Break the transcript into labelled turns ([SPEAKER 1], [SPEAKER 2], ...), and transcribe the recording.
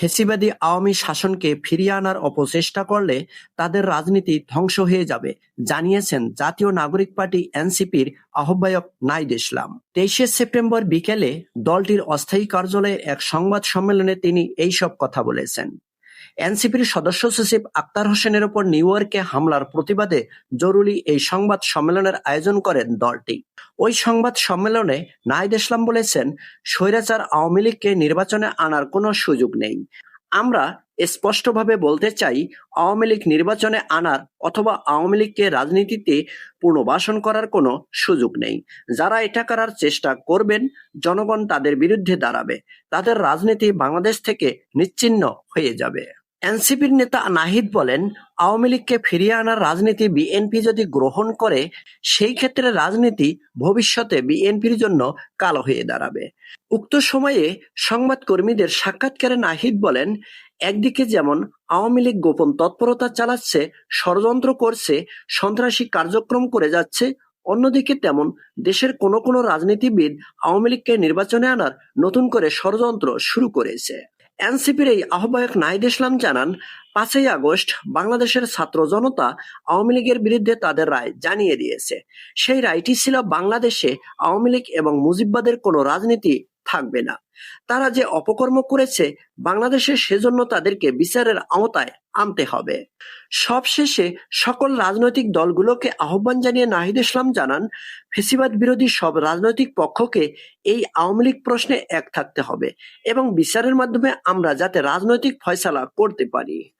[SPEAKER 1] ফেসিবাদী আওয়ামী শাসনকে ফিরিয়ে আনার অপচেষ্টা করলে তাদের রাজনীতি ধ্বংস হয়ে যাবে, জানিয়েছেন জাতীয় নাগরিক পার্টি এনসিপির আহ্বায়ক নাইদ ইসলাম। তেইশে সেপ্টেম্বর বিকেলে দলটির অস্থায়ী কার্যালয়ে এক সংবাদ সম্মেলনে তিনি এইসব কথা বলেছেন। এনসিপির সদস্য সচিব আক্তার হোসেনের ওপর নিউ ইয়র্কে হামলার প্রতিবাদে জরুরি এই সংবাদ সম্মেলনের আয়োজন করেন দলটি। ওই সংবাদ সম্মেলনে নাহিদ ইসলাম বলেছেন, স্বৈরাচার আওয়ামী লীগকে নির্বাচনে আনার কোনো সুযোগ নেই। আমরা স্পষ্টভাবে বলতে চাই, আওয়ামী লীগ নির্বাচনে আনার অথবা আওয়ামী লীগকে রাজনীতিতে পুনর্বাসন করার কোনো সুযোগ নেই। যারা এটা করার চেষ্টা করবেন, জনগণ তাদের বিরুদ্ধে দাঁড়াবে। তাদের রাজনীতি বাংলাদেশ থেকে নিচ্ছিন্ন হয়ে যাবে। এনসিপির নেতা নাহিদ বলেন, আওয়ামী লীগকে ফিরিয়ে আনার রাজনীতি বিএনপি যদি গ্রহণ করে, সেই ক্ষেত্রে রাজনীতি ভবিষ্যতে বিএনপির জন্য কালো হয়ে দাঁড়াবে। উক্ত সময়ে সংবাদকর্মীদের সাক্ষাৎকারে নাহিদ বলেন, একদিকে যেমন আওয়ামী লীগ গোপন তৎপরতা চালাচ্ছে, ষড়যন্ত্র করছে, সন্ত্রাসী কার্যক্রম করে যাচ্ছে, অন্যদিকে তেমন দেশের কোনো কোনো রাজনীতিবিদ আওয়ামী লীগকে নির্বাচনে আনার নতুন করে ষড়যন্ত্র শুরু করেছে। এনসিপির এই আহ্বায়ক নাহিদ ইসলাম জানান, পাঁচই আগস্ট বাংলাদেশের ছাত্র জনতা আওয়ামী লীগের বিরুদ্ধে তাদের রায় জানিয়ে দিয়েছে। সেই রায়টি ছিল বাংলাদেশে আওয়ামী লীগ এবং মুজিববাদের কোনো রাজনীতি থাকবে না। তারা যে অপকর্ম করেছে, বাংলাদেশে সেজন্য তাদেরকে বিচারের আওতায় আনতে হবে। সবশেষে সকল রাজনৈতিক দলগুলোকে আহ্বান জানিয়ে নাহিদ ইসলাম জানান, ফেসিবাদ বিরোধী সব রাজনৈতিক পক্ষকে এই আওয়ামী লীগ প্রশ্নে এক থাকতে হবে এবং বিচারের মাধ্যমে আমরা যাতে রাজনৈতিক ফয়সালা করতে পারি।